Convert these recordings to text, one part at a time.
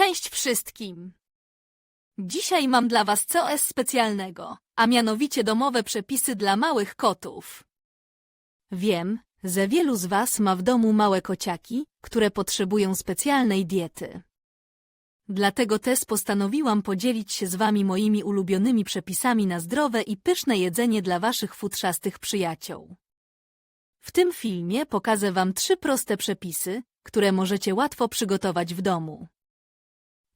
Cześć wszystkim! Dzisiaj mam dla Was coś specjalnego, a mianowicie domowe przepisy dla małych kotów. Wiem, że wielu z Was ma w domu małe kociaki, które potrzebują specjalnej diety. Dlatego też postanowiłam podzielić się z Wami moimi ulubionymi przepisami na zdrowe i pyszne jedzenie dla Waszych futrzastych przyjaciół. W tym filmie pokażę Wam trzy proste przepisy, które możecie łatwo przygotować w domu.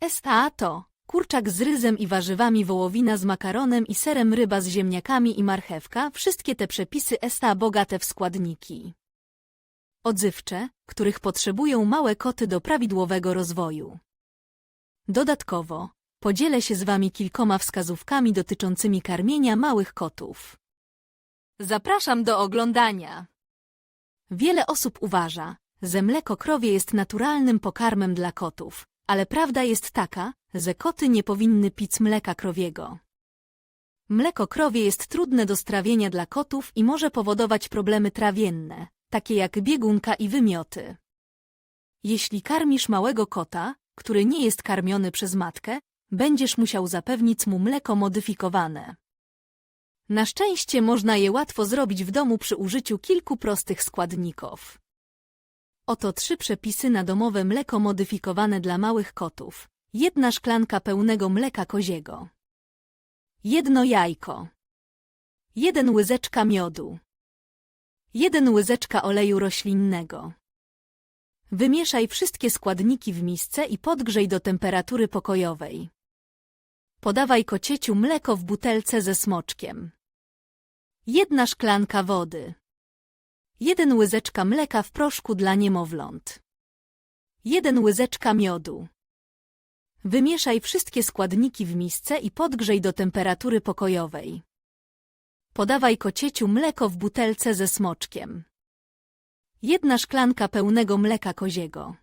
SA to kurczak z ryzem i warzywami, wołowina z makaronem i serem, ryba z ziemniakami i marchewka. Wszystkie te przepisy SA bogate w składniki odzywcze, których potrzebują małe koty do prawidłowego rozwoju. Dodatkowo podzielę się z Wami kilkoma wskazówkami dotyczącymi karmienia małych kotów. Zapraszam do oglądania. Wiele osób uważa, że mleko krowie jest naturalnym pokarmem dla kotów, ale prawda jest taka, że koty nie powinny pić mleka krowiego. Mleko krowie jest trudne do strawienia dla kotów i może powodować problemy trawienne, takie jak biegunka i wymioty. Jeśli karmisz małego kota, który nie jest karmiony przez matkę, będziesz musiał zapewnić mu mleko modyfikowane. Na szczęście można je łatwo zrobić w domu przy użyciu kilku prostych składników. Oto trzy przepisy na domowe mleko modyfikowane dla małych kotów. Jedna szklanka pełnego mleka koziego. Jedno jajko. Jeden łyżeczka miodu. Jeden łyżeczka oleju roślinnego. Wymieszaj wszystkie składniki w misce i podgrzej do temperatury pokojowej. Podawaj kocieciu mleko w butelce ze smoczkiem. Jedna szklanka wody. Jeden łyżeczka mleka w proszku dla niemowląt. Jeden łyżeczka miodu. Wymieszaj wszystkie składniki w misce i podgrzej do temperatury pokojowej. Podawaj kocieciu mleko w butelce ze smoczkiem. Jedna szklanka pełnego mleka koziego.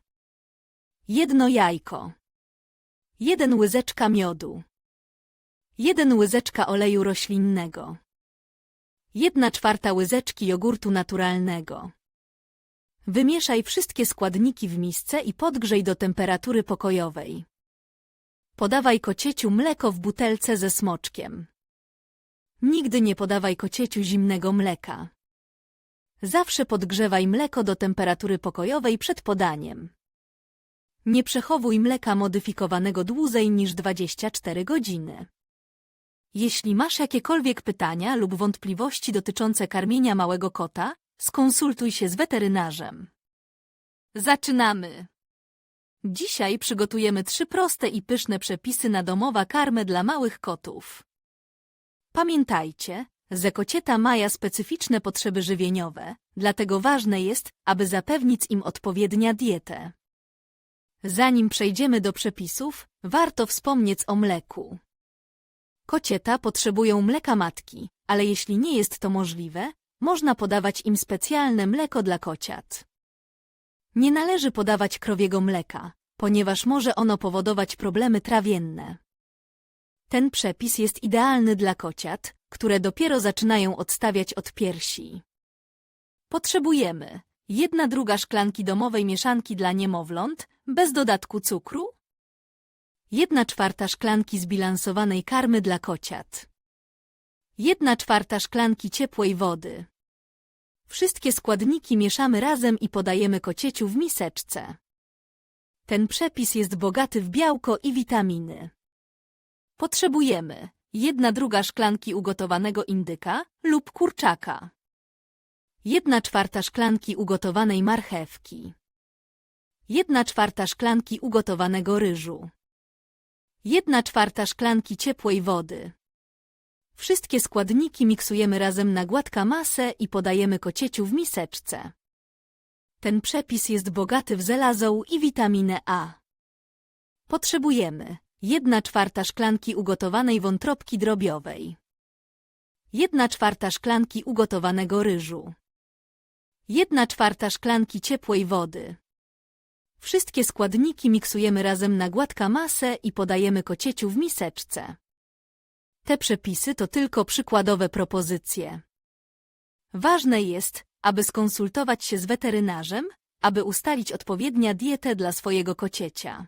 Jedno jajko. Jeden łyżeczka miodu. Jeden łyżeczka oleju roślinnego. Jedna czwarta łyżeczki jogurtu naturalnego. Wymieszaj wszystkie składniki w misce i podgrzej do temperatury pokojowej. Podawaj kocieciu mleko w butelce ze smoczkiem. Nigdy nie podawaj kocieciu zimnego mleka. Zawsze podgrzewaj mleko do temperatury pokojowej przed podaniem. Nie przechowuj mleka modyfikowanego dłużej niż 24 godziny. Jeśli masz jakiekolwiek pytania lub wątpliwości dotyczące karmienia małego kota, skonsultuj się z weterynarzem. Zaczynamy! Dzisiaj przygotujemy trzy proste i pyszne przepisy na domowa karmę dla małych kotów. Pamiętajcie, że kocieta maja specyficzne potrzeby żywieniowe, dlatego ważne jest, aby zapewnić im odpowiednia dietę. Zanim przejdziemy do przepisów, warto wspomnieć o mleku. Kocieta potrzebują mleka matki, ale jeśli nie jest to możliwe, można podawać im specjalne mleko dla kociat. Nie należy podawać krowiego mleka, ponieważ może ono powodować problemy trawienne. Ten przepis jest idealny dla kociat, które dopiero zaczynają odstawiać od piersi. Potrzebujemy jedna druga szklanki domowej mieszanki dla niemowląt, bez dodatku cukru, jedna czwarta szklanki zbilansowanej karmy dla kociat, jedna czwarta szklanki ciepłej wody. Wszystkie składniki mieszamy razem i podajemy kocieciu w miseczce. Ten przepis jest bogaty w białko i witaminy. Potrzebujemy jedna druga szklanki ugotowanego indyka lub kurczaka. Jedna czwarta szklanki ugotowanej marchewki. Jedna czwarta szklanki ugotowanego ryżu. Jedna czwarta szklanki ciepłej wody. Wszystkie składniki miksujemy razem na gładka masę i podajemy kocieciu w miseczce. Ten przepis jest bogaty w żelazą i witaminę A. Potrzebujemy jedna czwarta szklanki ugotowanej wątróbki drobiowej. Jedna czwarta szklanki ugotowanego ryżu. Jedna czwarta szklanki ciepłej wody. Wszystkie składniki miksujemy razem na gładka masę i podajemy kocieciu w miseczce. Te przepisy to tylko przykładowe propozycje. Ważne jest, aby skonsultować się z weterynarzem, aby ustalić odpowiednia dietę dla swojego kociecia.